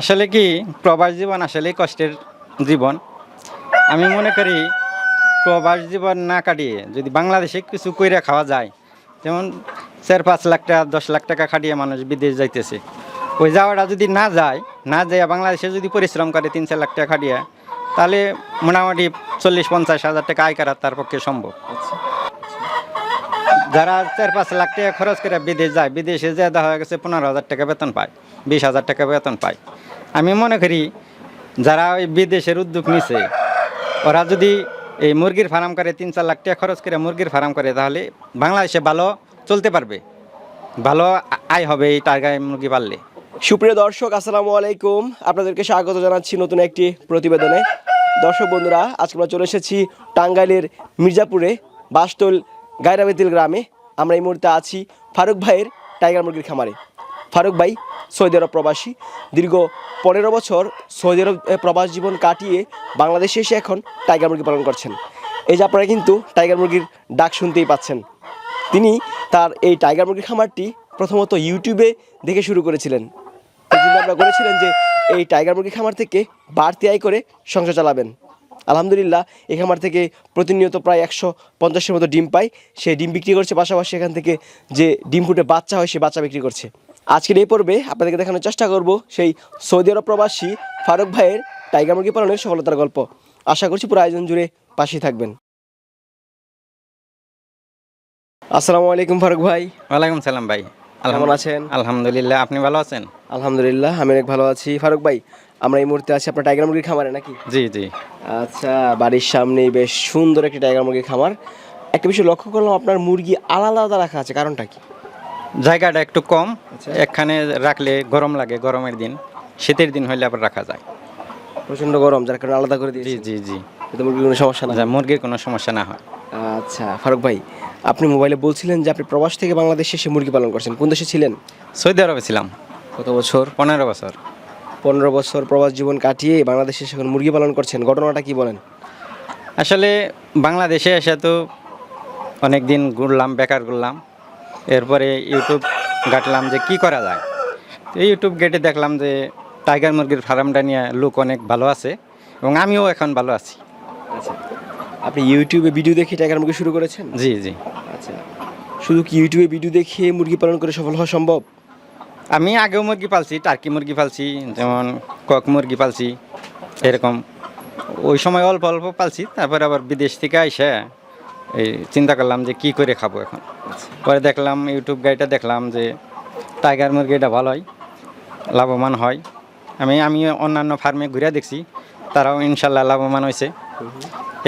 আসলে কি, প্রবাস জীবন আসলেই কষ্টের জীবন। আমি মনে করি, প্রবাস জীবন না কাটিয়ে যদি বাংলাদেশে কিছু কইরা খাওয়া যায়, যেমন চার, পাঁচ লাখ টাকা, দশ লাখ টাকা খাটিয়ে মানুষ বিদেশ যাইতেছে। ওই যাওয়াটা যদি না যায় না যায় বাংলাদেশে যদি পরিশ্রম করে তিন, চার লাখ টাকা খাটিয়ে, তাহলে মোটামুটি চল্লিশ, পঞ্চাশ হাজার টাকা আয় করা তার পক্ষে সম্ভব। যারা চার পাঁচ লাখ টাকা খরচ করে বিদেশ যায়, বিদেশে যে দেখা গেছে পনেরো হাজার টাকা বেতন পায়, বিশ হাজার টাকা বেতন পায়। আমি মনে করি যারা ওই বিদেশের উদ্যোগ নিছে, ওরা যদি এই মুরগির ফার্ম করে, তিন চার লাখ টাকা খরচ করে মুরগির ফার্ম করে, তাহলে বাংলাদেশে ভালো চলতে পারবে। ভালো আয় হবে এই টার্গাই মুরগি পাললে সুপ্রিয় দর্শক, আসসালামু আলাইকুম। আপনাদেরকে স্বাগত জানাচ্ছি নতুন একটি প্রতিবেদনে। দর্শক বন্ধুরা, আজকে আমরা চলে এসেছি টাঙ্গাইলের মির্জাপুরে বাসটোল গায়রাবেতিল গ্রামে আমরা এই মুহূর্তে আছি ফারুক ভাইয়ের টাইগার মুরগির খামারে। ফারুক ভাই, সৌদি আরব প্রবাসী। দীর্ঘ পনেরো বছর সৌদি আরব প্রবাস জীবন কাটিয়ে বাংলাদেশে এসে এখন টাইগার মুরগি পালন করছেন। এই যে আপনারা কিন্তু টাইগার মুরগির ডাক শুনতেই পাচ্ছেন। তিনি তার এই টাইগার মুরগির খামারটি প্রথমত ইউটিউবে দেখে শুরু করেছিলেন। ভাবনা করেছিলেন যে এই টাইগার মুরগি খামার থেকে বাড়তি আয় করে সংসার চালাবেন। আলহামদুলিল্লাহ এই খামার থেকে প্রতিনিয়ত প্রায় একশো পঞ্চাশের মতো ডিম পায় সে ডিম বিক্রি করছে পাশাপাশি এখান থেকে যে ডিম ফুটে বাচ্চা হয় সে বাচ্চা বিক্রি করছে। আজকের এই পর্বে আপনাদেরকে দেখানোর চেষ্টা করব সেই সৌদি আরব প্রবাসী ফারুক ভাইয়ের টাইগার মুরগি পালনের সফলতার গল্প। আশা করছি পুরো আয়োজন জুড়ে পাশেই থাকবেন। আসসালামু আলাইকুম ফারুক ভাই। ওয়ালাইকুম সালাম ভাই। কেমন আছেন? আলহামদুলিল্লাহ আপনি ভালো আছেন? আলহামদুলিল্লাহ আমি অনেক ভালো আছি। ফারুক ভাই আমরা এই মুহূর্তে আছি আপনার টাইগার মুরগির খামারে নাকি? জি জি। আচ্ছা বাড়ির সামনেই বেশ সুন্দর একটি টাইগার মুরগির খামার। একটা বিষয় লক্ষ্য করলাম আপনার মুরগি আলাদা আলাদা রাখা আছে কারণটা কি? জায়গাটা একটু কম আচ্ছা। এখানে রাখলে গরম লাগে গরমের দিন। শীতের দিন হলে আবার রাখা যায়। প্রচণ্ড গরম যার কারণে আলাদা করে জি দিয়েছি জি জি। এতে মুরগির কোনো সমস্যা না যা মুরগির কোনো সমস্যা না হয়। আচ্ছা ফারুক ভাই আপনি মোবাইলে বলছিলেন যে আপনি প্রবাস থেকে বাংলাদেশে এসে মুরগি পালন করছেন। কোন দেশে ছিলেন? সৌদি আরবে ছিলাম। কত বছর? পনেরো বছর। পনেরো বছর প্রবাস জীবন কাটিয়ে বাংলাদেশে এখন মুরগি পালন করছেন ঘটনাটা কি বলেন? আসলে বাংলাদেশে এসে তো অনেক দিন ঘুরলাম বেকার ঘুরলাম। এরপরে ইউটিউব ঘাটলাম যে কি করা যায়। তো ইউটিউব ঘেটে দেখলাম যে টাইগার মুরগির ফার্মটা নিয়ে লোক অনেক ভালো আছে এবং আমিও এখন ভালো আছি। আচ্ছা আপনি ইউটিউবে ভিডিও দেখে টাইগার মুরগি শুরু করেছেন? জি জি। আচ্ছা শুধু কি ইউটিউবে ভিডিও দেখে মুরগি পালন করে সফল হওয়া সম্ভব? আমি আগেও মুরগি পালছি, টার্কি মুরগি পালছি, যেমন কক মুরগি পালছি, এরকম। ওই সময় অল্প অল্প পালছি, তারপর আবার বিদেশ থেকে এসে এই চিন্তা করলাম যে কি করে খাব এখন। পরে দেখলাম ইউটিউব গাইডটা দেখলাম যে টাইগার মুরগিটা ভালো হয়, লাভবান হয়। আমি আমি অন্যান্য ফার্মে ঘুরে দেখছি, তারাও ইনশাল্লাহ লাভবান হয়েছে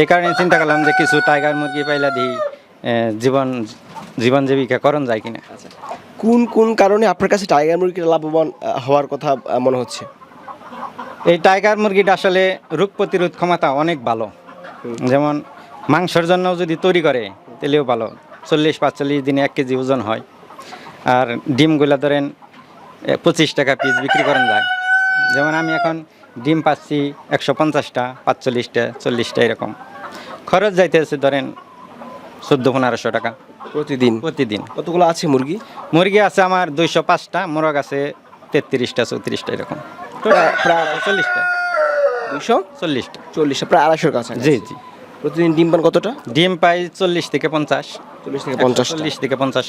এই কারণে চিন্তা করলাম যে কিছু টাইগার মুরগি পাইলা দিই জীবন জীবন জীবিকা করণ যায় কিনা। আচ্ছা। কোন কোন কারণে আপনার কাছে টাইগার মুরগিটা লাভবান হওয়ার কথা মনে হচ্ছে? এই টাইগার মুরগিটা আসলে রোগ প্রতিরোধ ক্ষমতা অনেক ভালো। যেমন মাংসের জন্য যদি তৈরি করে তাহলেও ভালো। চল্লিশ পাঁচচল্লিশ দিনে এক কেজি ওজন হয়। আর ডিমগুলো ধরেন পঁচিশ টাকা পিস বিক্রি করেন যায়। যেমন আমি এখন ডিম পাচ্ছি একশো পঞ্চাশটা পাঁচচল্লিশটা চল্লিশটা এরকম। খরচ যাইতে আছে ধরেন চোদ্দ পনেরোশো টাকা। প্রতিদিন? প্রতিদিন। কতগুলো আছে মুরগি? মুরগি আছে আমার দুইশো পাঁচটা মোরগ আছে তেত্রিশটা চৌত্রিশটা এরকম। প্রায় চল্লিশটা। দুশো চল্লিশটা। চল্লিশটা প্রায় আড়াইশোর কাছে জি জি। প্রতিদিন ডিম পান কতটা? ডিম পাই চল্লিশ থেকে পঞ্চাশ। চল্লিশ থেকে পঞ্চাশ চল্লিশ থেকে পঞ্চাশ।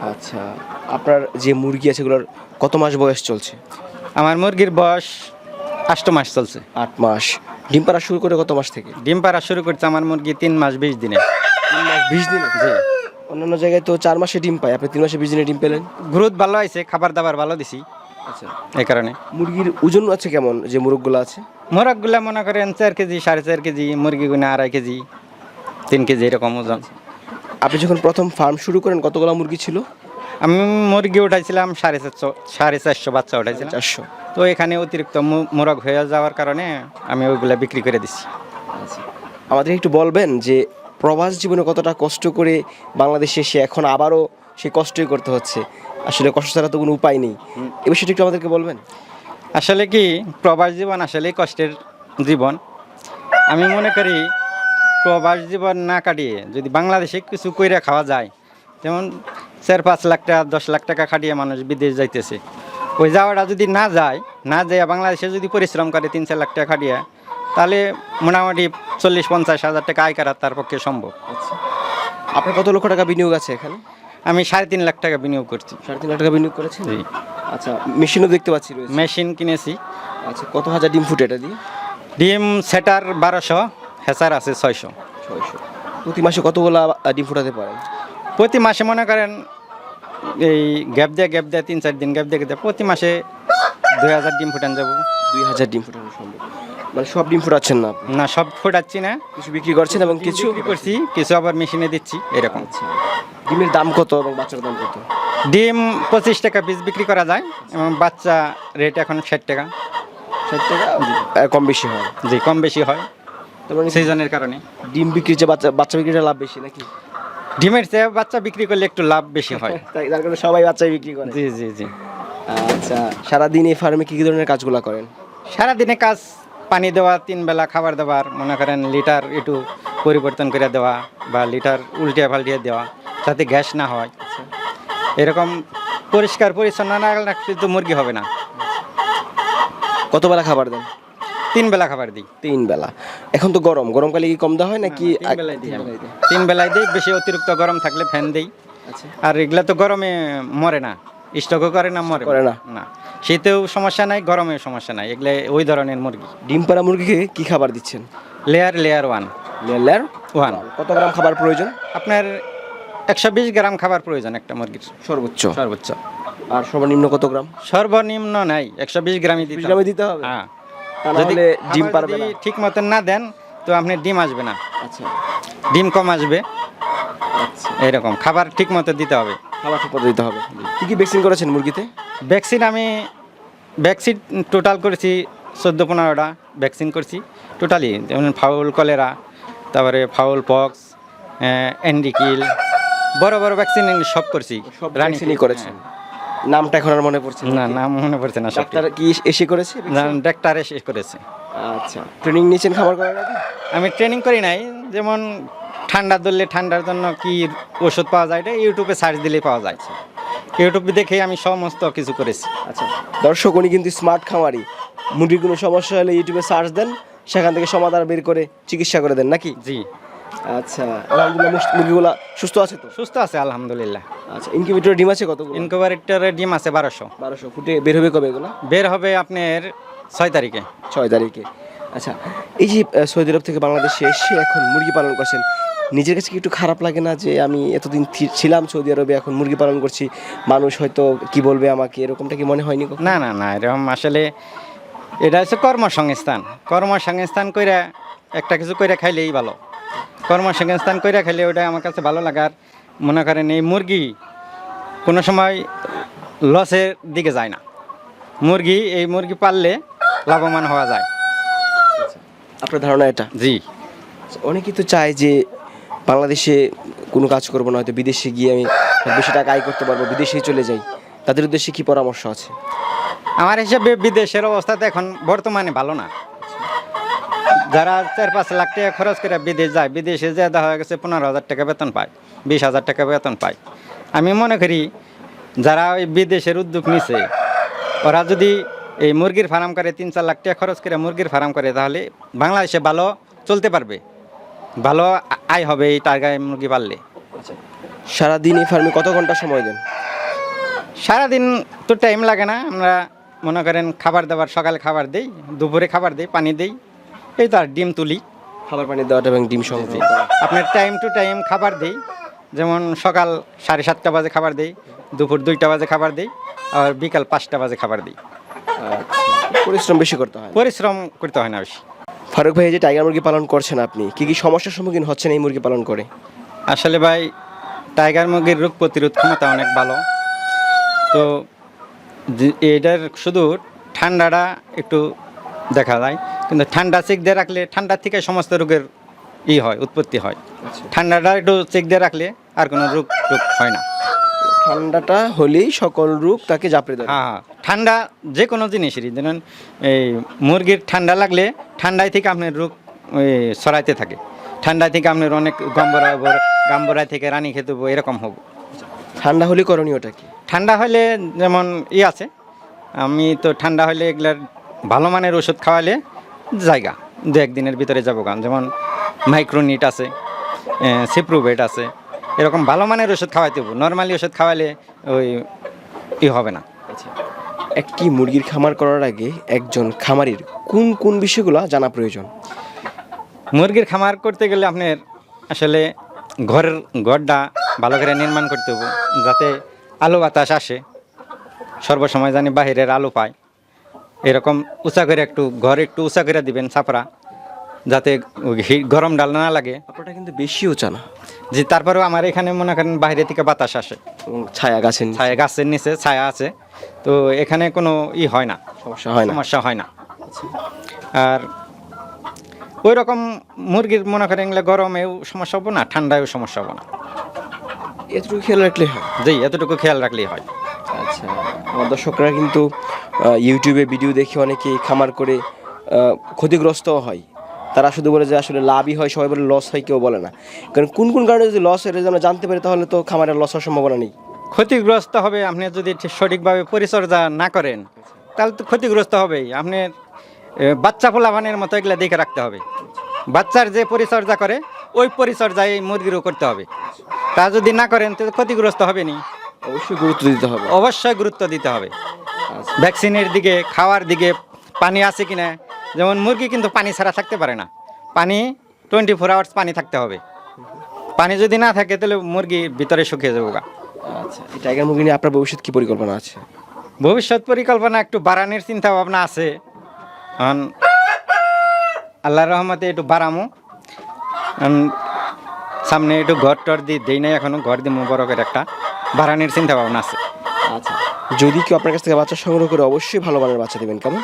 আচ্ছা আপনার যে মুরগি আছে এগুলোর কত মাস বয়স চলছে? আমার মুরগির বয়স আষ্ট মাস চলছে। আট মাস। ডিম পাড়া শুরু করে কত মাস থেকে? ডিম পাড়া শুরু করছে আমার মুরগি তিন মাস বিশ দিনে। তিন মাস বিশ দিনে? জি। অন্যান্য জায়গায় তো চার মাসে ডিম পায়। আপনি তিন মাসে বিজনে ডিম পেলেন? গ্রোথ ভালো হয়েছে খাবার দাবার ভালো দিছি। আচ্ছা। এই কারণে। মুরগির ওজন আছে কেমন? যে মুরগগুলো আছে? মোরগগুলা মনে করেন চার কেজি সাড়ে চার কেজি মুরগিগুলো আড়াই কেজি তিন কেজি এরকম ওজন। আপনি যখন প্রথম ফার্ম শুরু করেন কতগুলো মুরগি ছিল? আমি মুরগি উঠাইছিলাম সাড়ে চারশো সাড়ে চারশো বাচ্চা উঠাইছিলাম। চারশো। তো এখানে অতিরিক্ত মোরগ হয়ে যাওয়ার কারণে আমি ওইগুলা বিক্রি করে দিছি। আমাদের একটু বলবেন যে প্রবাস জীবনে কতটা কষ্ট করে বাংলাদেশে এসে এখন আবারও সে কষ্টই করতে হচ্ছে। আসলে কষ্ট ছাড়া তো কোনো উপায় নেই। এ বিষয়টি একটু আমাদেরকে বলবেন? আসলে কি প্রবাস জীবন আসলেই কষ্টের জীবন। আমি মনে করি প্রবাস জীবন না কাটিয়ে যদি বাংলাদেশে কিছু কইরা খাওয়া যায় যেমন চার পাঁচ লাখ টাকা দশ লাখ টাকা খাটিয়ে মানুষ বিদেশ যাইতেছে। ওই যাওয়াটা যদি না যায় না যায় বাংলাদেশে যদি পরিশ্রম করে তিন চার লাখ টাকা খাটিয়ে তাহলে মোটামুটি চল্লিশ পঞ্চাশ হাজার টাকা আয় করা তার পক্ষে সম্ভব। আচ্ছা। আপনার কত লক্ষ টাকা বিনিয়োগ আছে এখানে? আমি সাড়ে তিন লাখ টাকা বিনিয়োগ করছি। সাড়ে তিন লাখ টাকা বিনিয়োগ করেছেন? জি। আচ্ছা মেশিনও দেখতে পাচ্ছি মেশিন কিনেছি। আচ্ছা কত হাজার ডিম ফুটে এটা দিয়ে? ডিম সেটার বারোশো হেসার আছে ছয়শো। ছয়শো। প্রতি মাসে কতগুলো ডিম ফুটাতে পারেন? প্রতি মাসে মনে করেন এই গ্যাপ দিয়ে গ্যাপ দিয়ে তিন চার দিন গ্যাপ দিয়ে গ্যাপ দিয়ে প্রতি মাসে দুই হাজার ডিম ফুটান যাব। দুই হাজার ডিম ফুটানো সম্ভব। মানে সব ডিম ফুটাচ্ছেন না না সব ফুটাচ্ছি না। কিছু বিক্রি করছেন এবং কিছু বিক্রি করছি কিছু আবার মেশিনে দিচ্ছি এরকম। ডিমের দাম কত এবং বাচ্চার দাম কত? ডিম পঁচিশ টাকা পিস বিক্রি করা যায় এবং বাচ্চা রেট এখন ষাট টাকা। ষাট টাকা? কম বেশি হয়। জি কম বেশি হয় মানে সিজনের কারণে। ডিম বিক্রির চেয়ে বাচ্চা বাচ্চা বিক্রিটা লাভ বেশি নাকি? ডিমের চেয়ে বাচ্চা বিক্রি করলে একটু লাভ বেশি হয়। তাই তার কারণে সবাই বাচ্চাই বিক্রি করে। জি জি জি। আচ্ছা সারাদিন এই ফার্মে কি কি ধরনের কাজগুলো করেন? সারাদিনে কাজ পানি দেওয়া তিন বেলা খাবার দেওয়ার মনে করেন লিটার একটু পরিবর্তন করে দেওয়া বা লিটার উল্টিয়ে পাল্টিয়ে দেওয়া যাতে গ্যাস না হয়। এরকম পরিষ্কার পরিচ্ছন্ন না রাখলে কিন্তু মুরগি হবে না। কত বেলা খাবার দেন? তিন বেলা খাবার দিই। তিন বেলা। এখন তো গরম। গরমকালে কি কম দেওয়া হয় নাকি তিন বেলায় দিই আমি। তিন বেলায় দিই বেশি অতিরিক্ত গরম থাকলে ফ্যান দিই। আচ্ছা। আর এগুলা তো গরমে মরে না। স্টকও করে না মরে করে না। না। শীতেও সমস্যা নাই গরমেও সমস্যা নাই। এগুলো ওই ধরনের মুরগি। ডিম পাড়া মুরগিকে কি খাবার দিচ্ছেন? Layer layer one layer layer one কত গ্রাম খাবার প্রয়োজন? আপনার একশো বিশ গ্রাম খাবার প্রয়োজন একটা মুরগির। সর্বোচ্চ। সর্বোচ্চ। আর সর্বনিম্ন কত গ্রাম? সর্বনিম্ন নাই একশো বিশ গ্রামই দিতে হবে। গ্রামে দিতে হবে? হ্যাঁ। যদি ডিম পারবে ঠিক মতন না দেন তো আপনি ডিম আসবে না। আচ্ছা। ডিম কম আসবে। আচ্ছা। এরকম খাবার ঠিক মতো দিতে হবে। খাবার ঠিক মতো দিতে হবে। কী কী ভ্যাকসিন করেছেন মুরগিতে? ভ্যাকসিন আমি ভ্যাকসিন টোটাল করেছি চোদ্দ পনেরোটা ভ্যাকসিন করছি। টোটালি যেমন ফাউল কলেরা তারপরে ফাউল পক্স অ্যান্ডিকিল বড় বড় ভ্যাকসিন সব করছি। সব ভ্যাকসিনই করেছেন। নামটা এখন আর মনে পড়ছে না নাম মনে পড়ছে না ডাক্তার কি এসে করেছে না ডাক্তার এসে করেছে। আচ্ছা ট্রেনিং নিয়েছেন খাবার করার আগে? আমি ট্রেনিং করি নাই যেমন ঠান্ডা ধরলে ঠান্ডার জন্য কি ওষুধ পাওয়া যায় এটা ইউটিউবে সার্চ দিলেই পাওয়া যায়। ইউটিউবে দেখে আমি সমস্ত কিছু করেছি। আচ্ছা দর্শক উনি কিন্তু স্মার্ট খামারি। মুরগির কোনো সমস্যা হলে ইউটিউবে সার্চ দেন সেখান থেকে সমাধান বের করে চিকিৎসা করে দেন নাকি? জি। আচ্ছা আলহামদুলিল্লাহ মুরগিগুলা সুস্থ আছে তো? সুস্থ আছে আলহামদুলিল্লাহ। আচ্ছা ইনকিউবেটর ডিম আছে কতগুলো? ইনকুবারেটরের ডিম আছে বারোশো। বারোশো ফুটে বের হবে কবে এগুলো? বের হবে আপনার ছয় তারিখে। ছয় তারিখে। আচ্ছা এই যে সৌদি আরব থেকে বাংলাদেশে এসে এখন মুরগি পালন করছেন নিজের কাছে কি একটু খারাপ লাগে না যে আমি এতদিন ছিলাম সৌদি আরবে এখন মুরগি পালন করছি মানুষ হয়তো কি বলবে আমাকে এরকমটা কি মনে হয়নি? না না না এরকম আসলে এটা হচ্ছে কর্মসংস্থান। কর্মসংস্থান কইরা একটা কিছু কইরা খাইলেই ভালো। কর্মসংস্থান কইরা খাইলে ওটা আমার কাছে ভালো লাগার মনে করেন এই মুরগি কোনো সময় লসের দিকে যায় না। মুরগি এই মুরগি পাললে লাভবান হওয়া যায়। আপনার ধারণা এটা? জি। আচ্ছা, অনেকেই তো চায় যে বাংলাদেশে কোনো কাজ করব না হয়তো বিদেশে গিয়ে আমি বেশি টাকা আয় করতে পারব বিদেশেই চলে যাই। তাদের উদ্দেশ্যে কি পরামর্শ আছে? আমার হিসাবে বিদেশের অবস্থা তো এখন বর্তমানে ভালো না। যারা চার পাঁচ লাখ টাকা খরচ করে বিদেশ যায় বিদেশে যে দেখা গেছে পনেরো হাজার টাকা বেতন পায় বিশ হাজার টাকা বেতন পায়। আমি মনে করি যারা ওই বিদেশের উদ্যোগ নিছে ওরা যদি এই মুরগির ফার্ম করে তিন চার লাখ টাকা খরচ করে মুরগির ফার্ম করে তাহলে বাংলাদেশে ভালো চলতে পারবে। ভালো আয় হবে এই টার্গায় মুরগি পাললে। সারাদিন এই ফার্মে কত ঘণ্টা সময় দেন? সারাদিন তো টাইম লাগে না। আমরা মনে করেন খাবার দাবার সকালে খাবার দেই দুপুরে খাবার দেই পানি দেই। এই তো আর ডিম তুলি। খাবার পানি দেওয়াটা এবং ডিম সংগ্রহ আপনার টাইম টু টাইম খাবার দেই। যেমন সকাল সাড়ে সাতটা বাজে খাবার দেই দুপুর দুইটা বাজে খাবার দেই আর বিকাল পাঁচটা বাজে খাবার দিই। আচ্ছা, পরিশ্রম বেশি করতে হয়। পরিশ্রম করতে হয় না বেশি। ফারুক ভাই যে টাইগার মুরগি পালন করছেন আপনি কি কি সমস্যার সম্মুখীন হচ্ছেন এই মুরগি পালন করে? আসলে ভাই টাইগার মুরগির রোগ প্রতিরোধ ক্ষমতা অনেক ভালো। তো এটার শুধু ঠান্ডাটা একটু দেখা যায়। কিন্তু ঠান্ডা চেক দিয়ে রাখলে ঠান্ডা থেকে সমস্ত রোগের ই হয় উৎপত্তি হয়। ঠান্ডাটা একটু চেক দিয়ে রাখলে আর কোনো রোগ রোগ হয় না। ঠান্ডাটা হলেই সকল রোগ তাকে জাপড়ে দেয় হ্যাঁ হ্যাঁ। ঠান্ডা যে কোনো জিনিসেরই যেমন এই মুরগির ঠান্ডা লাগলে ঠান্ডায় থেকে আপনার রোগ ওই, ছড়াইতে থাকে। ঠান্ডায় থেকে আপনার অনেক গম্বরা হব গাম্বরায় থেকে রানী খেতে হব এরকম হব। ঠান্ডা হলে করণীয়টা কি? ঠান্ডা হলে যেমন ই আছে আমি তো ঠান্ডা হলে এগুলার ভালো মানের ওষুধ খাওয়ালে জায়গা দু একদিনের ভিতরে যাব গান যেমন মাইক্রোনিট আছে সিপ্রুভেট আছে এরকম ভালো মানের ওষুধ খাওয়াইতে হব নর্মালি ওষুধ খাওয়ালে ওই ই হবে না। আচ্ছা একটি মুরগির খামার করার আগে একজন খামারির কোন কোন বিষয়গুলো জানা প্রয়োজন? মুরগির খামার করতে গেলে আপনার আসলে ঘরের ঘরটা ভালো করে নির্মাণ করতে হবে যাতে আলো বাতাস আসে সর্বসময় জানি বাহিরের আলো পায়। এরকম উঁচা করে একটু ঘর একটু উঁচা করে দিবেন ছাপরা যাতে গরম ডাল না লাগে। আপনারটা কিন্তু বেশি উঁচা না। যে তারপরেও আমার এখানে মনে করেন বাইরে থেকে বাতাস আসে। ছায়া গাছের নিচে। ছায়া গাছের নিচে ছায়া আছে। তো এখানে কোনো ই হয় না। সমস্যা হয় না। সমস্যা হয় না। আর ওই রকম মুরগির মনে করেন এগুলো গরমেও সমস্যা হব না ঠান্ডায়ও সমস্যা হব না। এতটুকু খেয়াল রাখলে হয়। যেই এতটুকু খেয়াল রাখলেই হয়। আচ্ছা। আমার দর্শকরা কিন্তু ইউটিউবে ভিডিও দেখে অনেকেই খামার করে আহ, ক্ষতিগ্রস্ত হয়। তারা শুধু বলে যে আসলে লাভই হয় সবাই বলে লস হয় কেউ বলে না। কারণ কোন কোন কারণে যদি লস হয় যেন জানতে পারি তাহলে তো খামারের লস হওয়ার সম্ভাবনা নেই। ক্ষতিগ্রস্ত হবে আপনি যদি ঠিক সঠিকভাবে পরিচর্যা না করেন তাহলে তো ক্ষতিগ্রস্ত হবেই। আপনি বাচ্চা ফোলাভানের মতো এগুলো দেখে রাখতে হবে। বাচ্চার যে পরিচর্যা করে ওই পরিচর্যায় মুরগিরও করতে হবে। তা যদি না করেন তাহলে ক্ষতিগ্রস্ত হবে নি অবশ্যই গুরুত্ব দিতে হবে। অবশ্যই গুরুত্ব দিতে হবে। ভ্যাকসিনের দিকে খাওয়ার দিকে পানি আছে কি না যেমন মুরগি কিন্তু পানি ছাড়া থাকতে পারে না। পানি টোয়েন্টি ফোর আওয়ার্স পানি থাকতে হবে। পানি যদি না থাকে তাহলে মুরগি ভিতরে শুকিয়ে যাব গা। আচ্ছা এই টাইগার মুরগি নিয়ে আপনার ভবিষ্যৎ কী পরিকল্পনা আছে? ভবিষ্যৎ পরিকল্পনা একটু বাড়ানোর চিন্তা ভাবনা আছে। এখন আল্লাহর রহমতে একটু বাড়ামো। সামনে একটু ঘর টর দিয়ে দেই নাই এখনও ঘর দিব বড় করে একটা। বাড়ানোর চিন্তা ভাবনা আছে। আচ্ছা। যদি কেউ আপনার কাছ থেকে বাচ্চা সংগ্রহ করে অবশ্যই ভালো মানের বাচ্চা দেবেন। কেমন?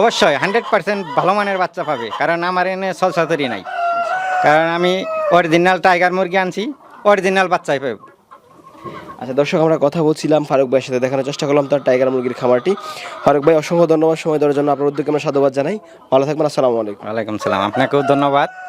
অবশ্যই হান্ড্রেড পার্সেন্ট ভালো মানের বাচ্চা পাবে। কারণ আমার এনে সলসাতরি নাই। কারণ আমি অরিজিনাল টাইগার মুরগি আনছি অরিজিনাল বাচ্চাই পাবো। আচ্ছা দর্শক আমরা কথা বলছিলাম ফারুক ভাইয়ের সাথে দেখানোর চেষ্টা করলাম তার টাইগার মুরগির খামারটি। ফারুক ভাই অসংখ্য ধন্যবাদ সময় দেওয়ার জন্য। আপনার উদ্যোগকে আমরা সাধুবাদ জানাই। ভালো থাকবেন আসসালামু আলাইকুম। ওয়ালাইকুম সালাম। আপনাকেও ধন্যবাদ।